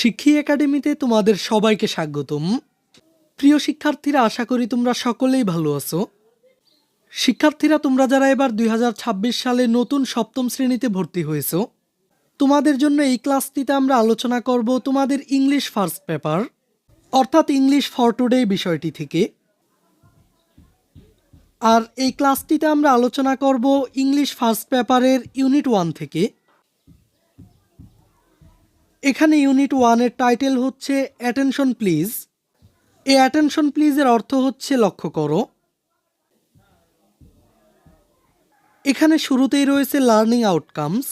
শিক্ষী একাডেমিতে তোমাদের সবাইকে স্বাগতম। প্রিয় শিক্ষার্থীরা, আশা করি তোমরা সকলেই ভালো আছো। শিক্ষার্থীরা, তোমরা যারা এবার দুই হাজার ছাব্বিশ সালে নতুন সপ্তম শ্রেণীতে ভর্তি হয়েছো, তোমাদের জন্য এই ক্লাসটিতে আমরা আলোচনা করব তোমাদের ইংলিশ ফার্স্ট পেপার, অর্থাৎ ইংলিশ ফর টুডে বিষয়টি থেকে। আর এই ক্লাসটিতে আমরা আলোচনা করব ইংলিশ ফার্স্ট পেপারের ইউনিট ওয়ান থেকে। এখানে ইউনিট ওয়ানের টাইটেল হচ্ছে অ্যাটেনশন প্লিজ। এই অ্যাটেনশন প্লিজের অর্থ হচ্ছে লক্ষ্য করো। এখানে শুরুতেই রয়েছে লার্নিং আউটকামস।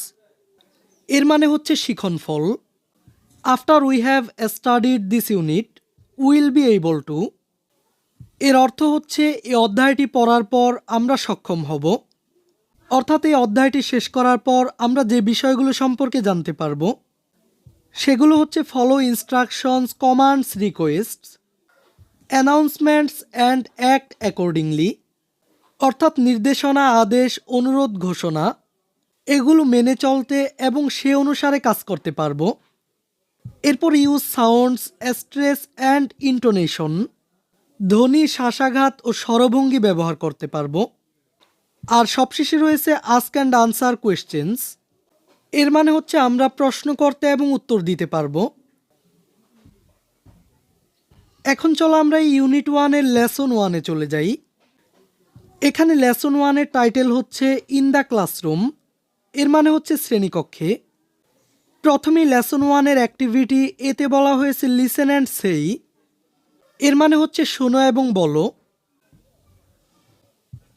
এর মানে হচ্ছে শিখন ফল। After we have studied this unit, will be able to. এর অর্থ হচ্ছে এই অধ্যায়টি পড়ার পর আমরা সক্ষম হব। অর্থাৎ এই অধ্যায়টি শেষ করার পর আমরা যে বিষয়গুলো সম্পর্কে জানতে পারব সেগুলো হচ্ছে follow instructions commands requests announcements and act accordingly অর্থাৎ নির্দেশনা, আদেশ, অনুরোধ, ঘোষণা, এগুলো মেনে চলতে এবং সে অনুসারে কাজ করতে পারব। এরপর use sounds stress and intonation ধ্বনি শ্বাসাঘাত ও স্বরভঙ্গি ব্যবহার করতে পারব। আর সবশেষে রয়েছে আস্ক অ্যান্ড আনসার কোয়েশ্চেন্স এর মানে হচ্ছে আমরা প্রশ্ন করতে এবং উত্তর দিতে পারব। এখন চলো আমরা এই ইউনিট ওয়ানের লেসন ওয়ানে চলে যাই। এখানে লেসন ওয়ানের টাইটেল হচ্ছে ইন দ্য ক্লাসরুম এর মানে হচ্ছে শ্রেণীকক্ষে। প্রথমেই লেসন ওয়ানের অ্যাক্টিভিটি এতে বলা হয়েছে লিসেন অ্যান্ড সেই এর মানে হচ্ছে শোনো এবং বলো।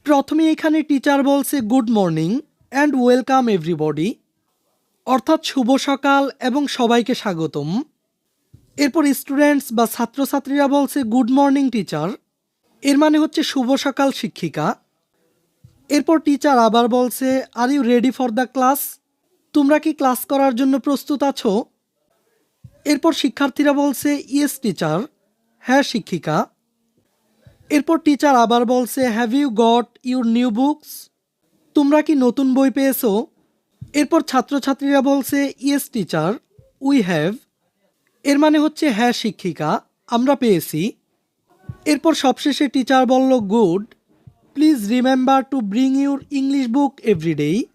প্রথমে এখানে টিচার বলছে good morning and welcome everybody অর্থাৎ শুভ সকাল এবং সবাইকে স্বাগতম। এরপর স্টুডেন্টস বা ছাত্রছাত্রীরা বলছে গুড মর্নিং টিচার এর মানে হচ্ছে শুভ সকাল, শিক্ষিকা। এরপর টিচার আবার বলছে are you ready for the class তোমরা কি ক্লাস করার জন্য প্রস্তুত আছো? এরপর শিক্ষার্থীরা বলছে ইয়েস টিচার হ্যাঁ শিক্ষিকা. এরপর টিচার আবার বলছে have you got your new books তোমরা কি নতুন বই পেয়েছ? এরপর ছাত্রছাত্রীরা বলছে ইয়েস টিচার উই হ্যাভ এর মানে হচ্ছে হ্যাঁ শিক্ষিকা, আমরা পেয়েছি। এরপর সবশেষে টিচার বলল good please remember to bring your English book every day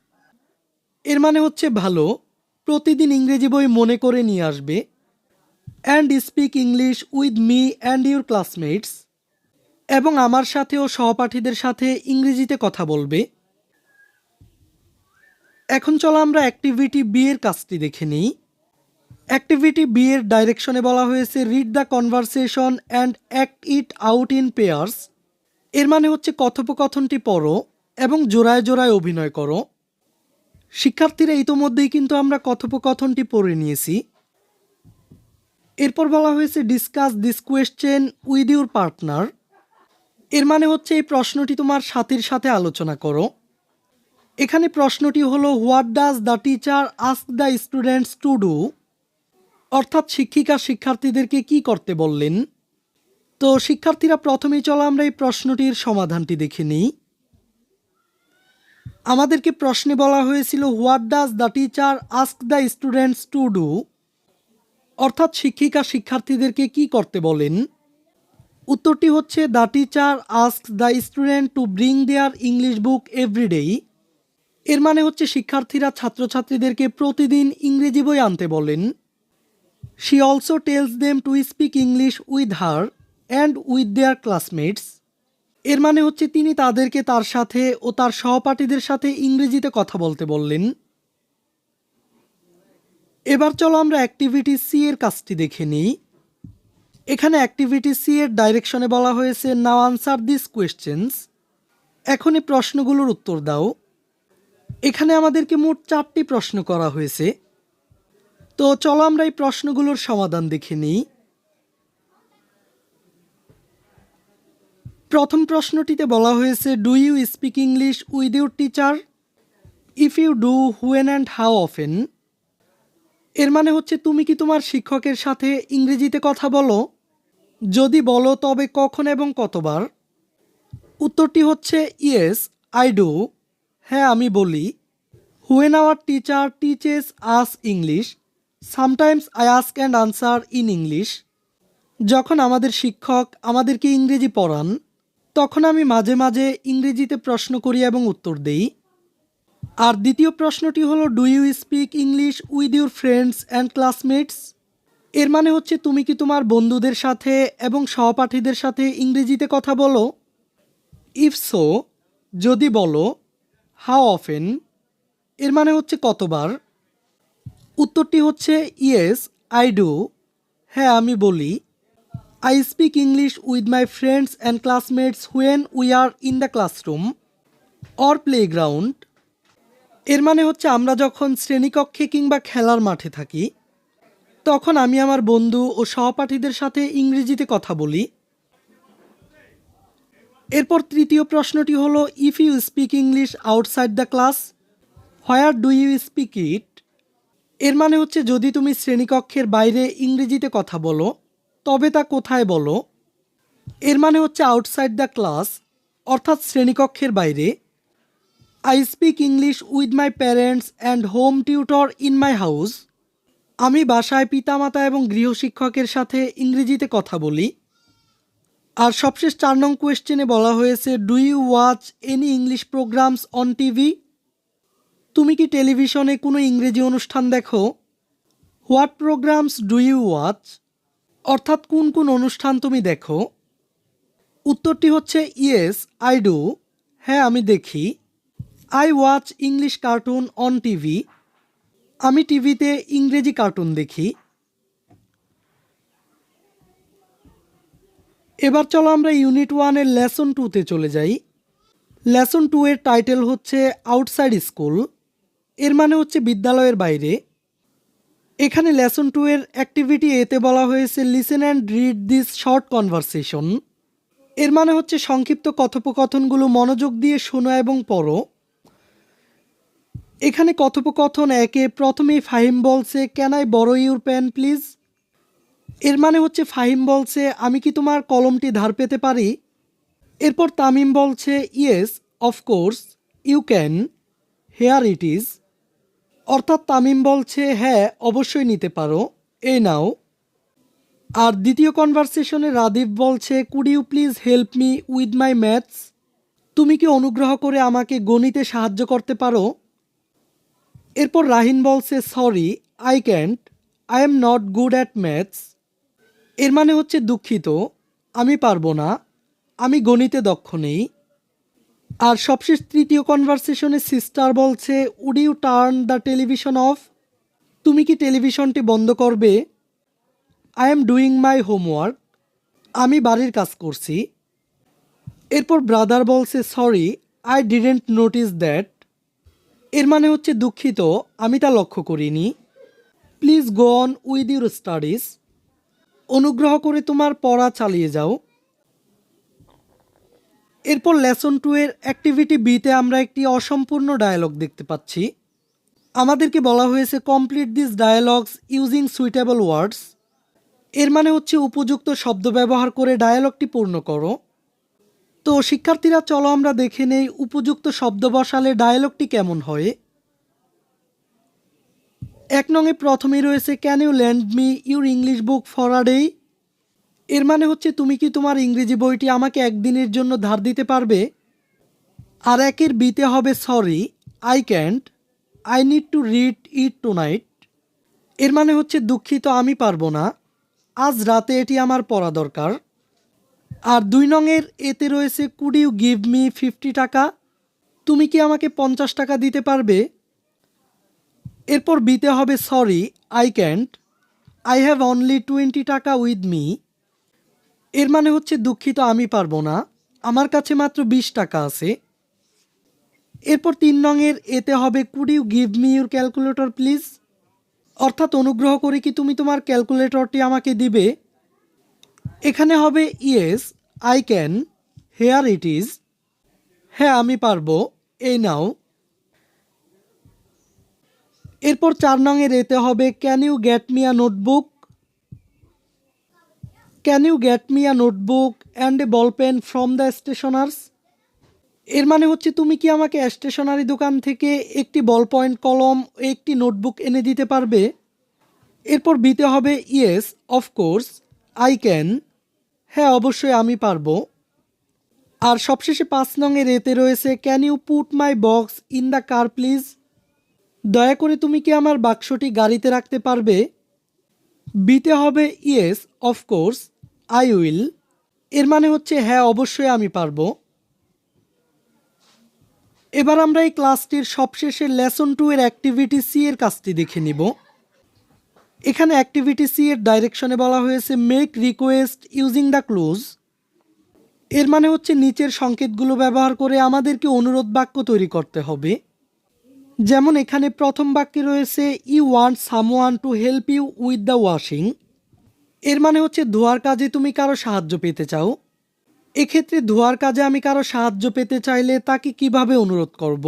এর মানে হচ্ছে, ভালো, প্রতিদিন ইংরেজি বই মনে করে নিয়ে আসবে। And speak English with me and your classmates এবং আমার সাথে ও সহপাঠীদের সাথে ইংরেজিতে কথা বলবে। এখন চলো আমরা অ্যাক্টিভিটি বি এর কাজটি দেখে নিই। অ্যাক্টিভিটি বি এর ডাইরেকশনে বলা হয়েছে read the conversation and act it out in pairs এর মানে হচ্ছে কথোপকথনটি পড়ো এবং জোড়ায় জোড়ায় অভিনয় করো। শিক্ষার্থীরা ইতোমধ্যেই কিন্তু আমরা কথোপকথনটি পড়ে নিয়েছি। এরপর বলা হয়েছে discuss this question with your partner এর মানে হচ্ছে এই প্রশ্নটি তোমার সাথীর সাথে আলোচনা করো। এখানে প্রশ্নটি হলো what does the teacher ask the students to do অর্থাৎ শিক্ষিকা শিক্ষার্থীদেরকে কি করতে বললেন? তো শিক্ষার্থীরা প্রথমেই চলো আমরা এই প্রশ্নটির সমাধানটি দেখে নিই। আমাদেরকে প্রশ্নে বলা হয়েছিল what does the teacher ask the students to do অর্থাৎ শিক্ষিকা শিক্ষার্থীদেরকে কি করতে বলেন? উত্তরটি হচ্ছে the teacher ask the student to bring their English book every day এর মানে হচ্ছে শিক্ষার্থীরা ছাত্রছাত্রীদেরকে প্রতিদিন ইংরেজি বই আনতে বলেন। She also tells them to speak English with her and with their classmates এর মানে হচ্ছে তিনি তাদেরকে তার সাথে ও তার সহপাঠীদের সাথে ইংরেজিতে কথা বলতে বললেন। এবার চলো আমরা অ্যাক্টিভিটি সি এর কাজটি দেখে নিই। এখানে অ্যাক্টিভিটি সি এর ডাইরেকশনে বলা হয়েছে নাও আনসার দিস কোয়েশ্চেন্স এখন এই প্রশ্নগুলোর উত্তর দাও। এখানে আমাদেরকে মোট চারটি প্রশ্ন করা হয়েছে। তো চলো আমরা এই প্রশ্নগুলোর সমাধান দেখে নিই। প্রথম প্রশ্নটিতে বলা হয়েছে do you speak English with your teacher if you do when and how often এর মানে হচ্ছে, তুমি কি তোমার শিক্ষকের সাথে ইংরেজিতে কথা বলো? যদি বলো, তবে কখন এবং কতবার? উত্তরটি হচ্ছে ইয়েস আই ডু হ্যাঁ আমি বলি when our teacher teaches us English sometimes I ask and answer in English যখন আমাদের শিক্ষক আমাদেরকে ইংরেজি পড়ান, তখন আমি মাঝে মাঝে ইংরেজিতে প্রশ্ন করি এবং উত্তর দেই। আর দ্বিতীয় প্রশ্নটি হলো do you speak English with your friends and classmates এর মানে হচ্ছে, তুমি কি তোমার বন্ধুদের সাথে এবং সহপাঠীদের সাথে ইংরেজিতে কথা বলো? ইফ সো যদি বলো হাউ অফেন এর মানে হচ্ছে কতবার? উত্তরটি হচ্ছে ইয়েস আই ডু হ্যাঁ আমি বলি। I speak English with my friends and classmates when we are in the classroom or playground এর মানে হচ্ছে আমরা যখন শ্রেণীকক্ষে কিংবা খেলার মাঠে থাকি, তখন আমি আমার বন্ধু ও সহপাঠীদের সাথে ইংরেজিতে কথা বলি। এরপর তৃতীয় প্রশ্নটি হলো if you speak English outside the class where do you speak it এর মানে হচ্ছে, যদি তুমি শ্রেণীকক্ষের বাইরে ইংরেজিতে কথা বলো, তবে তা কোথায় বলো? এর মানে হচ্ছে আউটসাইড দ্য ক্লাস অর্থাৎ শ্রেণীকক্ষের বাইরে I speak English with my parents and home tutor in my house আমি বাসায় পিতামাতা এবং গৃহশিক্ষকের সাথে ইংরেজিতে কথা বলি আর সবশেষ চার নং কোয়েশ্চেনে বলা হয়েছে do you watch any English programmes on TV তুমি কি টেলিভিশনে কোনো ইংরেজি অনুষ্ঠান দেখো? What programmes do you watch অর্থাৎ কোন কোন অনুষ্ঠান তুমি দেখো? উত্তরটি হচ্ছে ইয়েস আই ডু হ্যাঁ আমি দেখি। I watch English cartoon on TV আমি টিভিতে ইংরেজি কার্টুন দেখি। এবার চলো আমরা ইউনিট ওয়ানের লেসন টুতে চলে যাই। লেসন টু এর টাইটেল হচ্ছে আউটসাইড স্কুলের মানে হচ্ছে বিদ্যালয়ের বাইরে। এখানে লেসন টু এর অ্যাক্টিভিটি এতে বলা হয়েছে listen and read this short conversation এর মানে হচ্ছে সংক্ষিপ্ত কথোপকথনগুলো মনোযোগ দিয়ে শোনো এবং পড়ো। এখানে কথোপকথন একে প্রথমেই ফাহিম বলছে can I borrow your pen please এর মানে হচ্ছে ফাহিম বলছে, আমি কি তোমার কলমটি ধার পেতে পারি? এরপর তামিম বলছে yes of course you can here it is অর্থাৎ তামিম বলছে হ্যাঁ অবশ্যই নিতে পারো। এই নাও। আর দ্বিতীয় কনভারসেশনে রাদীপ বলছে could you please help me with my maths তুমি কি অনুগ্রহ করে আমাকে গণিতে সাহায্য করতে পারো? এরপর রাহিন বলছে sorry I can't I am not good at maths এর মানে হচ্ছে দুঃখিত, আমি পারব না, আমি গণিতে দক্ষ নেই। আর সবশেষ তৃতীয় কনভারসেশনে সিস্টার বলছে would you turn the television off তুমি কি টেলিভিশনটি বন্ধ করবে? I am doing my homework আমি বাড়ির কাজ করছি। এরপর ব্রাদার বলছে sorry I didn't notice that এর মানে হচ্ছে দুঃখিত, আমি তা লক্ষ্য করিনি। Please go on with your studies অনুগ্রহ করে তোমার পড়া চালিয়ে যাও। এরপর লেসন টু এর অ্যাক্টিভিটি বিতে আমরা একটি অসম্পূর্ণ ডায়ালগ দেখতে পাচ্ছি। আমাদেরকে বলা হয়েছে complete this dialogues using suitable words এর মানে হচ্ছে, উপযুক্ত শব্দ ব্যবহার করে ডায়ালগটি পূর্ণ করো। তো, শিক্ষার্থীরা, চলো আমরা দেখে নেই, উপযুক্ত শব্দ বসালে ডায়ালগটি কেমন হয়? এক নঙে প্রথমেই রয়েছে can you lend me your English book for a day এর মানে হচ্ছে, তুমি কি তোমার ইংরেজি বইটি আমাকে একদিনের জন্য ধার দিতে পারবে? আর একের বিতে হবে sorry I can't I need to read it tonight এর মানে হচ্ছে, দুঃখিত, আমি পারব না, আজ রাতে এটি আমার পড়া দরকার। আর দুই নংয়ের এতে রয়েছে could you give me fifty taka? তুমি কি আমাকে পঞ্চাশ টাকা দিতে পারবে? এরপর বিতে হবে sorry I can't I have only twenty taka with me এর মানে হচ্ছে, দুঃখিত, আমি পারব না। আমার কাছে মাত্র বিশ টাকা আছে। এরপর তিন নংয়ের এতে হবে could you give me your calculator please অর্থাৎ অনুগ্রহ করে কি তুমি তোমার ক্যালকুলেটরটি আমাকে দিবে? এখানে হবে yes I can here it is হ্যাঁ আমি পারব। এই নাও। এরপর চার নংয়ের এতে হবে can you get me a notebook can you get me a notebook and a ball pen from the stationers এর মানে হচ্ছে তুমি কি আমাকে স্টেশনারি দোকান থেকে একটি বল পয়েন্ট কলম, একটি নোটবুক এনে দিতে পারবে? এরপর বিতে হবে ইয়েস অফকোর্স আই ক্যান হ্যাঁ অবশ্যই আমি পারব। আর সবশেষে পাঁচ নংয়ের এতে রয়েছে can you put my box in the car please দয়া করে তুমি কি আমার বাক্সটি গাড়িতে রাখতে পারবে? বিতে হবে ইয়েস অফকোর্স আই উইল। এর মানে হচ্ছে হ্যাঁ অবশ্যই আমি পারব। এবার আমরা এই ক্লাসটির সবশেষে লেসন টু এর অ্যাক্টিভিটি সি এর কাজটি দেখে নিব। এখানে অ্যাক্টিভিটি সি এর ডাইরেকশনে বলা হয়েছে, make request using the clues. এর মানে হচ্ছে, নিচের সংকেতগুলো ব্যবহার করে আমাদেরকে অনুরোধ বাক্য তৈরি করতে হবে। যেমন এখানে প্রথম বাক্যে রয়েছে you want someone to help you with the washing এর মানে হচ্ছে, ধোয়ার কাজে তুমি কারও সাহায্য পেতে চাও। এক্ষেত্রে ধোয়ার কাজে আমি কারও সাহায্য পেতে চাইলে তাকে কীভাবে অনুরোধ করব?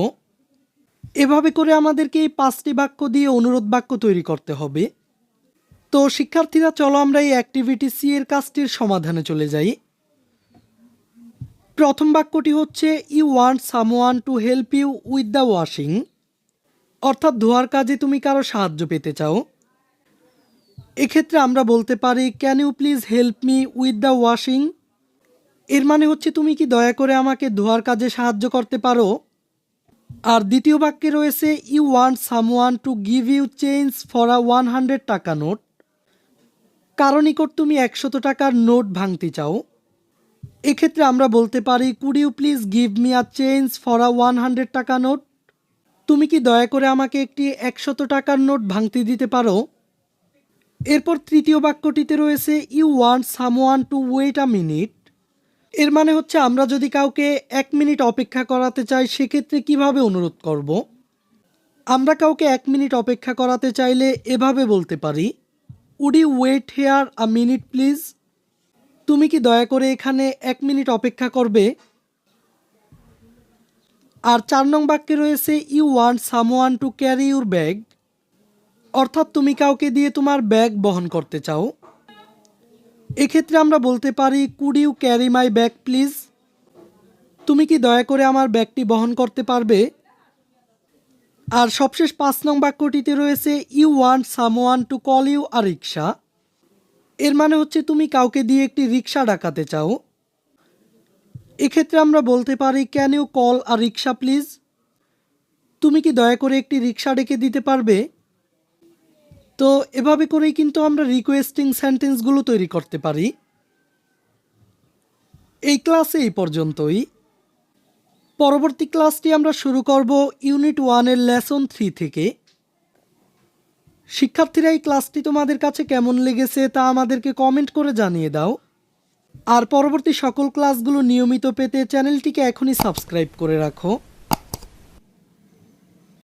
এভাবে করে আমাদেরকে এই পাঁচটি বাক্য দিয়ে অনুরোধ বাক্য তৈরি করতে হবে। তো শিক্ষার্থীরা, চলো আমরা এই অ্যাক্টিভিটি সি এর কাজটির সমাধানে চলে যাই। প্রথম বাক্যটি হচ্ছে you want someone to help you with the washing অর্থাৎ ধোয়ার কাজে তুমি কারও সাহায্য পেতে চাও? এক্ষেত্রে আমরা বলতে পারি can you please help me with the washing এর মানে হচ্ছে, তুমি কি দয়া করে আমাকে ধোয়ার কাজে সাহায্য করতে পারো? আর দ্বিতীয় বাক্যে রয়েছে you want someone to give you change for a one hundred taka note. কারও নিকট তুমি একশত টাকার নোট ভাঙতে চাও। এক্ষেত্রে আমরা বলতে পারি could you please give me a change for a one hundred taka note? তুমি কি দয়া করে আমাকে একটি একশত টাকার নোট ভাঙতে দিতে পারো? এরপর তৃতীয় বাক্যটিতে রয়েছে you want someone to wait a minute এর মানে হচ্ছে, আমরা যদি কাউকে এক মিনিট অপেক্ষা করাতে চাই, সেক্ষেত্রে কীভাবে অনুরোধ করব? আমরা কাউকে এক মিনিট অপেক্ষা করাতে চাইলে এভাবে বলতে পারি would wait here a minute please তুমি কি দয়া করে এখানে এক মিনিট অপেক্ষা করবে? আর চার নং বাক্যে রয়েছে you want someone to carry your bag অর্থাৎ তুমি কাউকে দিয়ে তোমার ব্যাগ বহন করতে চাও। এক্ষেত্রে আমরা বলতে পারি could you carry my bag please তুমি কি দয়া করে আমার ব্যাগটি বহন করতে পারবে? আর সবশেষ পাঁচ নং বাক্যটিতে রয়েছে you want someone to call you a rickshaw এর মানে হচ্ছে, তুমি কাউকে দিয়ে একটি রিক্সা ডাকাতে চাও। এক্ষেত্রে আমরা বলতে পারি can you call a rickshaw please তুমি কি দয়া করে একটি রিক্সা ডেকে দিতে পারবে? তো এভাবে করেই কিন্তু আমরা রিকোয়েস্টিং সেন্টেন্সগুলো তৈরি করতে পারি। এই ক্লাসে এই পর্যন্তই। পরবর্তী ক্লাসটি আমরা শুরু করব ইউনিট ওয়ানের লেসন থ্রি থেকে। শিক্ষার্থীরা, এই ক্লাসটি তোমাদের কাছে কেমন লেগেছে তা আমাদেরকে কমেন্ট করে জানিয়ে দাও। আর পরবর্তী সকল ক্লাসগুলো নিয়মিত পেতে চ্যানেলটিকে এখনই সাবস্ক্রাইব করে রাখো।